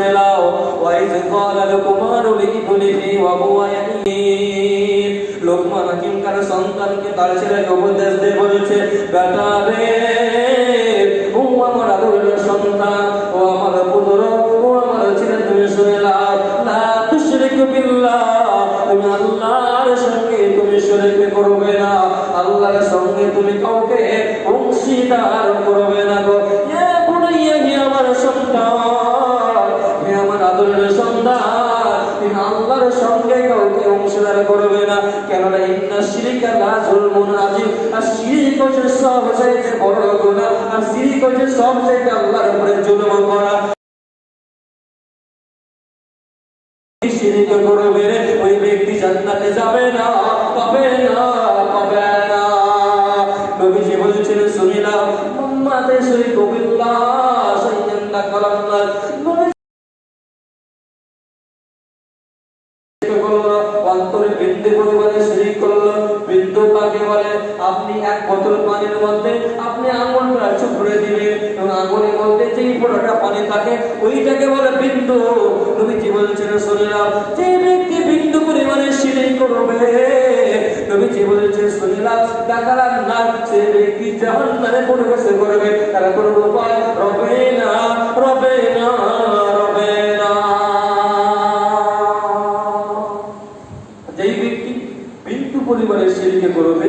শুনে ওয়াইজ ক্বালা লুকমানু লিবনিহি ওয়া হুয়া ইয়াহিন লোকমান হাকিম তার সন্তানকে তার ছেলেকে উপদেশ দিয়ে বলছে, বেটা রে ও আমার আদরের সন্তান, ও আমার পুত্র, ও আমার ছেলে, তুমি শুনে লা তুশরিকু বিল্লাহ, তুমি আল্লাহর সঙ্গে তুমি শরীক করবে না। আল্লাহর সঙ্গে তুমি কাউকে সবচেয়ে বড় গুনাহ আর শিরিক হচ্ছে সবচেয়ে আল্লাহর উপরে জুলুম করা। শিরিক করবে ওই ব্যক্তি জান্নাতে যাবে না, পাবে না পাবে না। নবীজি বলছেন শুনিলাম মুহাম্মাদে শরীক বিল্লাহ সাইয়্যাদা কালাল্লাহ নবী অন্তরে বিন্দু বলে আপনি এক বোতল পানির মধ্যে, আপনি আঙুলটা চুপড়ে দিবেন এবং আঙুলের মধ্যে যেই ফোঁটাটা পানি থাকে, ওইটাকে বলে বিন্দু। তুমি কি বলছেন শুনিলাম যে ব্যক্তি বিন্দু পরিমাণে শিরিক করবে যেই ব্যক্তি বিন্দু পরিবারে শিরকে করবে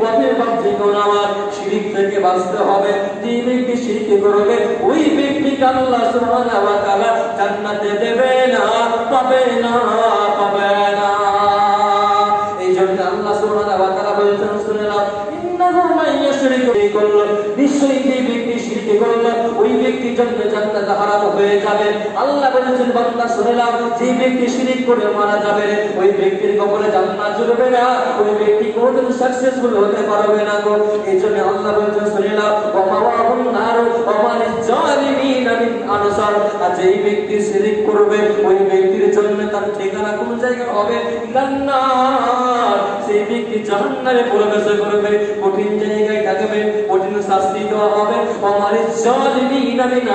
পথে বন্ধু পথে আমার শিরিক থেকে বাঁচতে হবে। যে ব্যক্তি শিরিক করবে ওই ব্যক্তিকে আল্লাহ সুবহানাহু ওয়া তাআলা জান্নাতে দেবে না, পাবে না, পাবে ব্যক্তি জন্মে জান্নাত হারাম হয়ে যাবে। আল্লাহ বলেছেন, বান্দা শুনলাম যে ব্যক্তি শিরিক করে মারা যাবে, ওই ব্যক্তির কবরে জান্নাত জ্বলবে না, ওই ব্যক্তি কোনদিন সাকসেসফুল হতে পারবে না গো। এই জন্য আল্লাহ বলেছেন শুনলাম ওয়া মাওয়াহুন নার, ওয়া মা লিজালিমিন আর যেই ব্যক্তি শিরক করবে, ওই ব্যক্তির জন্য তার ঠিকানা কোন জায়গায় হবে? সেই ব্যক্তি জাহান্নামে প্রবেশ করবে, কঠিন জায়গায় থাকবে, কঠিন শাস্তি দেওয়া হবে। আমার জালিমিন মিন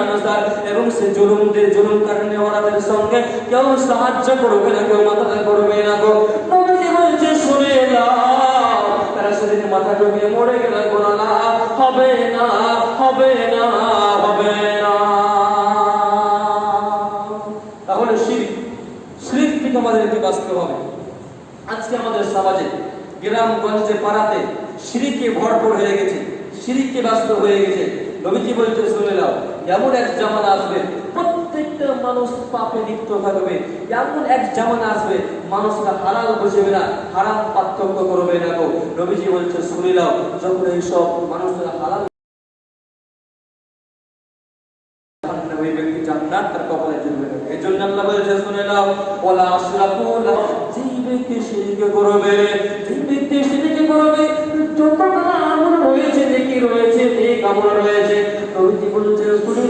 এবং সে জুলুমদের জুলুম কারণে ওরাদের সঙ্গে কেউ সাহায্য করবে না, কেউ মাথা করবে না গো। নবীজি শুনে তারা সেদিন মাথা ডুবিয়ে মরে গেলে লাভ হবে না হবে না হবে না। থেকে আমাদেরকে বাঁচতে হবে। আজকে আমাদের সমাজে, গ্রামগঞ্জে, পাড়াতে সিঁড়িকে ভরপুর হয়ে গেছে, সিঁড়িকে ব্যস্ত হয়ে গেছে। নবীজি বলতে শুনে নাও, এমন এক জামানা আসবে, প্রত্যেকটা মানুষ পাপে লিপ্ত থাকবে। এমন এক জামানা আসবে মানুষরা হালাল বুঝবে না, হারাম পার্থক্য করবে না গো। নবীজি বলছে শুনে নাও, যখন এইসব মানুষরা ওই ব্যক্তি জান্নাত তার কপালে জুড়বে না এই জন্য আল্লাহ বলেছে শুনে নাও। ওলা আশরাফু লা যেই ব্যক্তি শিরক করবে যেই ব্যক্তি শিরক করবে যত আমল রয়েছে নেকি রয়েছে নেক আমল রয়েছে, নবীজি বলেছে শুনে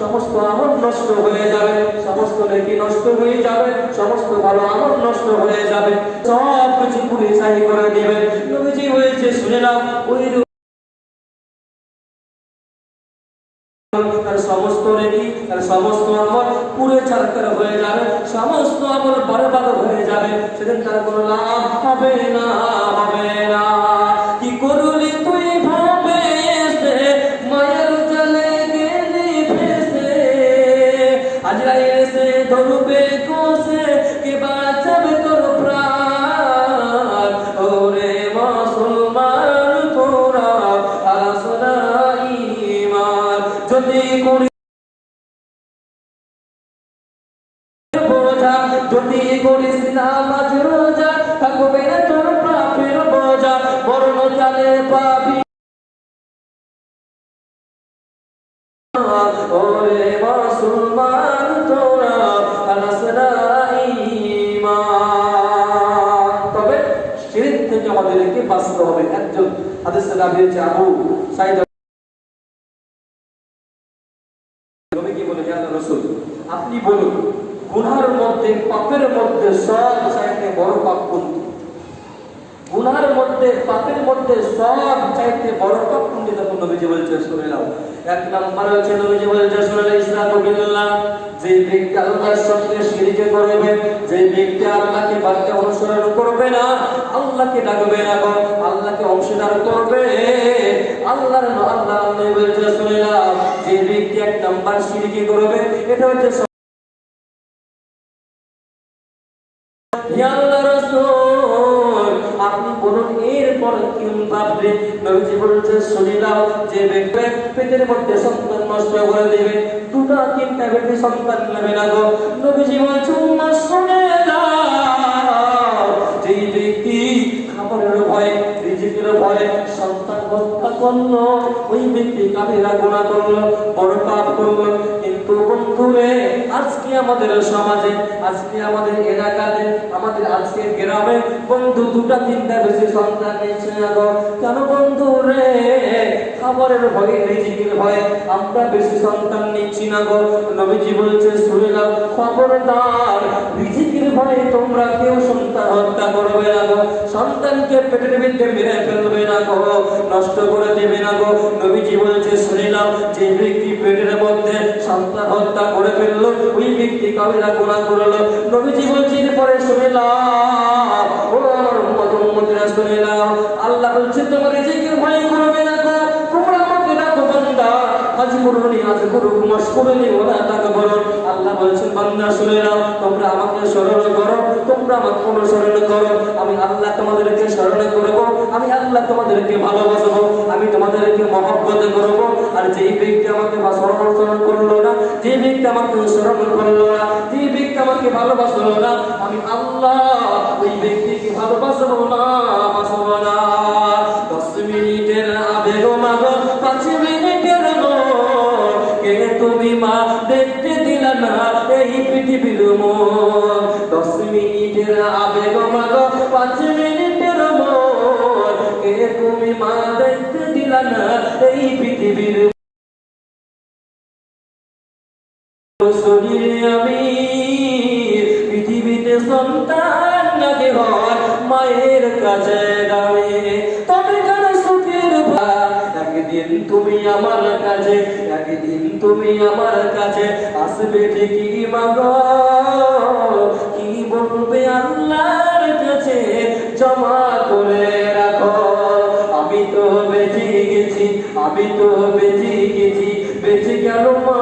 সমস্ত আমল নষ্ট হয়ে যাবে, সমস্ত নেকি নষ্ট হয়ে যাবে, সমস্ত ভালো আমল নষ্ট হয়ে যাবে সব কিছু পুরি ছাই করে দিবে। নবীজি বলেছে, শুনে নাও, ওই আমল বরবাদ হয়ে যাবে, সেদিন তার কোনো লাভ হবে না হবে না। কি করলি তুই ভাবে মায়ের চলে গেলি ভেসে আজরাই এসে ধরবে কোসে কে বাঁচাবে তোর মুসলমান তোরা আসনা ঈমান যদি করি সাহাবী হচ্ছে আবু সাইদ নবী কি বলে জানেন রাসূল, আপনি বলুন, গুনার মধ্যে, পাপের মধ্যে সব চাইতে বড় পাপ কোনটি? গুনার মধ্যে, পাপের মধ্যে সব চাইতে বড় পাপ কোনটি? তখন নবীজি বলছে, শুনে এক নম্বর হচ্ছে, নবীজি বলছে, শুনে ইসলাম বিল্লাহ যে ব্যক্তি আল্লাহর সঙ্গে শিরিক করবে যে ব্যক্তি আল্লাহকে বাক্যে অনুসরণ করবে না আল্লাহকে ডাকবে না আল্লাহকে অংশীদার করবে। আল্লাহর আল্লাহ যে ব্যক্তি এক নাম্বার শিরিক করবে, এটা হচ্ছে সন্তান নষ্ট করে দিবে, দুটা তিনটা সন্তান নেবে না গো। নবীজি বলছে শুনে সন্তান করল করল আজকে আমাদের সমাজে, আজকে আমাদের এলাকাতে, আমাদের আজকের গ্রামে দুটা, তিনটা বেশি সন্তান নিচ্ছে কেন রে ভয়ে ভয়ে আমরা বেশি সন্তান নিচ্ছি খবরদার সন্তান হত্যা গো সন্তানকে পেটের ভিতরে মেরে ফেলবে না গো, নষ্ট করে দেবে না গো। নবীজি বলছে শুনে নাও, যে ব্যক্তি পেটের মধ্যে সন্তান হত্যা করে ফেলল, ওই ব্যক্তি কাবিরা গুনাহ করল। নবীজি বলছে এরপরে শুনে নাও, ও উম্মত, উম্মতিরা আল্লাহ বলছে তোমার রিজিকের ভয় করবে না গো, তোমরা আমাকে ডাকো বান্দা। আজ করুনি আজ করুক মাস করুনি ওরা তাকে বলো বলছেন, বান্দা, শুনে নাও, তোমরা আমাকে স্মরণ করো, তোমরা আমাকে অনুসরণ করো। আমি আল্লাহ তোমাদেরকে স্মরণ করব, আমি আল্লাহ তোমাদেরকে ভালোবাসবো, আমি তোমাদেরকে মহব্বত করব। আর যেই ব্যক্তি আমাকে স্মরণ করল না যে ব্যক্তি আমাকে স্মরণ করল না যে ব্যক্তি আমাকে ভালোবাসলো না, আমি আল্লাহ ওই ব্যক্তিকে ভালোবাসবো না বাসবো না। পৃথিবীর মোর দশ মিনিটের আবেগ মাগো, পাঁচ মিনিটের মোর। কে তুমি মা দেখতে দিলা না এই পৃথিবীর শরীরে আমি পৃথিবীতে সন্তান নাকি হয়, মায়ের কাছে দাঁড়ে একদিন তুমি আমার কাছে, একদিন তুমি আমার কাছে আসবে ঠিকই, মাগ। কি বলবে আল্লাহর কাছে? জমা করে রাখো। আমি তো বেঁচে গেছি, আমি তো বেঁচে গেছি, বেঁচে গেল মা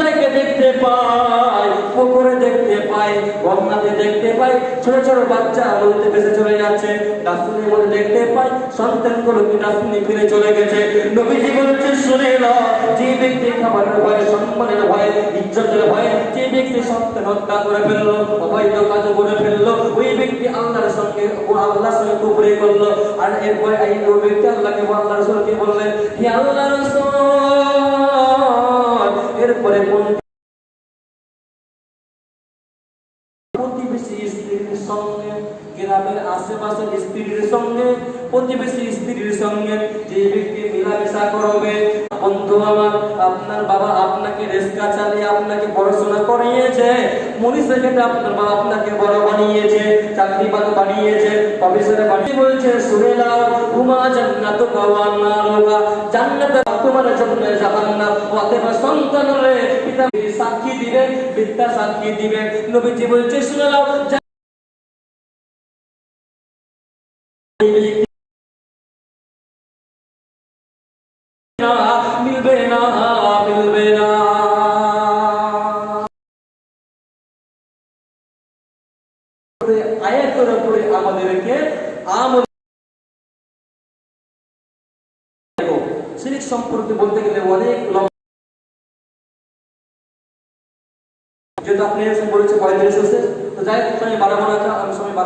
জায়গায় দেখতে পাই, পুকুরে দেখতে পাই গঙ্গাতে দেখতে পাই, ছোট ছোট বাচ্চা নদীতে ভেসে চলে যাচ্ছে, ডাস্টবিনের মধ্যে দেখতে পাই, সন্তানগুলো কি ডাস্টবিনে ফিরে চলে গেছে। নবীজি বলছে, শুনে নাও, যে ব্যক্তি খাবারের ভয়ে, সম্মানের ভয়ে, ইজ্জতের ভয়ে, যে ব্যক্তি সন্তান হত্যা করে ফেলল, অবৈধ কাজ করে ফেলল, ওই ব্যক্তি আল্লাহর সঙ্গে আল্লাহর সঙ্গে কুফরি করল। আর এরপরে এই ব্যক্তি আল্লাহকে ও আল্লাহর রাসূলকে বললেন, হে আল্লাহর রাসূল এরপরে কোন প্রতিবেশী আশেপাশের স্ত্রীর সঙ্গে, প্রতিবেশী স্ত্রীর সঙ্গে যে ব্যক্তি মেলামেশা করবে, বন্ধু আমার, আপনার বাবা আপনাকে রেস্কা চালিয়ে আপনাকে পড়াশোনা করিয়েছে মনি সেকেন্ডে আপনার বাবা আপনাকে বড় বানিয়েছে, চাকরি বাদ বানিয়েছে অফিসারে বানিয়ে বলছে শুনে নাও হুমা জান্নাত কাওয়ান্না লোকা জান্নাত তোমার জন্য জাহান্নাম অতএব সন্তানরে পিতা সাক্ষী দিবেন বিদ্যা সাক্ষী দিবেন নবীজি বলছে শুনে নাও আয়াতের সম্পর্কে বলতে গেলে অনেক যেহেতু আপনি বলেছে পঁয়ত্রিশ আছে তো যাই হোক সময় বাড়াবো না আমি সময়